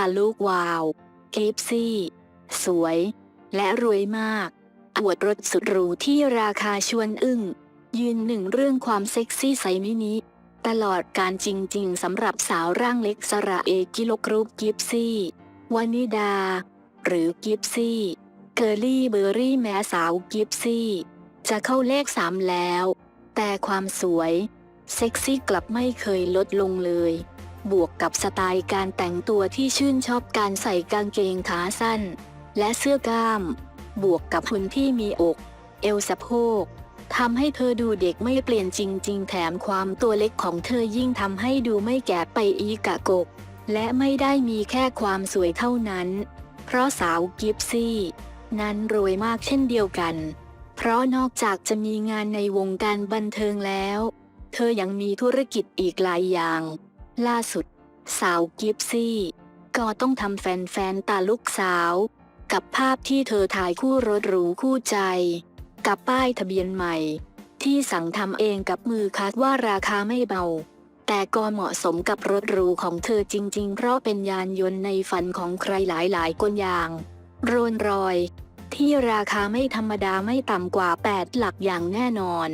าลูกวาวกิฟซี่สวย และรวยมาก อวดรถสุดหรูที่ราคาชวนอึ้ง ยืนหนึ่งเรื่องความเซ็กซี่ใสมินิตลอดการจริงๆสำหรับสาวร่างเล็กสระเอกิโลกรุ๊ปกิฟซี่วานิดา หรือกิฟซี่ เกอร์ลี่เบอร์รี่แม้สาวกิฟซี่ จะเข้าเลขสามแล้ว แต่ความสวย เซ็กซี่กลับไม่เคยลดลงเลย บวกกับสไตล์การแต่งตัวที่ชื่นชอบการใส่กางเกงขาสั้น และเสื้อกล้าม บวกกับหุ่นที่มีอก เอวสะโพกทำให้เธอดูเด็กไม่เปลี่ยนจริง ๆ แถมความตัวเล็กของเธอยิ่งทำให้ดูไม่แก่ไปอีกะกก และไม่ได้มีแค่ความสวยเท่านั้น เพราะสาวกิฟซี่ นั้นรวยมากเช่นเดียวกัน เพราะนอกจากจะมีงานในวงการบันเทิงแล้ว เธอยังมีธุรกิจอีกหลายอย่าง ล่าสุด สาวกิฟซี่ ก็ต้องทำแฟนๆตาลูกสาว กับภาพที่เธอถ่ายคู่รถหรูคู่ใจ กับป้ายทะเบียนใหม่ ที่สั่งทำเองกับมือคาดว่าราคาไม่เบา แต่ก็เหมาะสมกับรถหรูของเธอจริง ๆ เพราะเป็นยานยนต์ในฝันของใครหลายๆคนอย่างโรนรอย ที่ราคาไม่ธรรมดาไม่ต่ำกว่า 8 หลักอย่างแน่นอน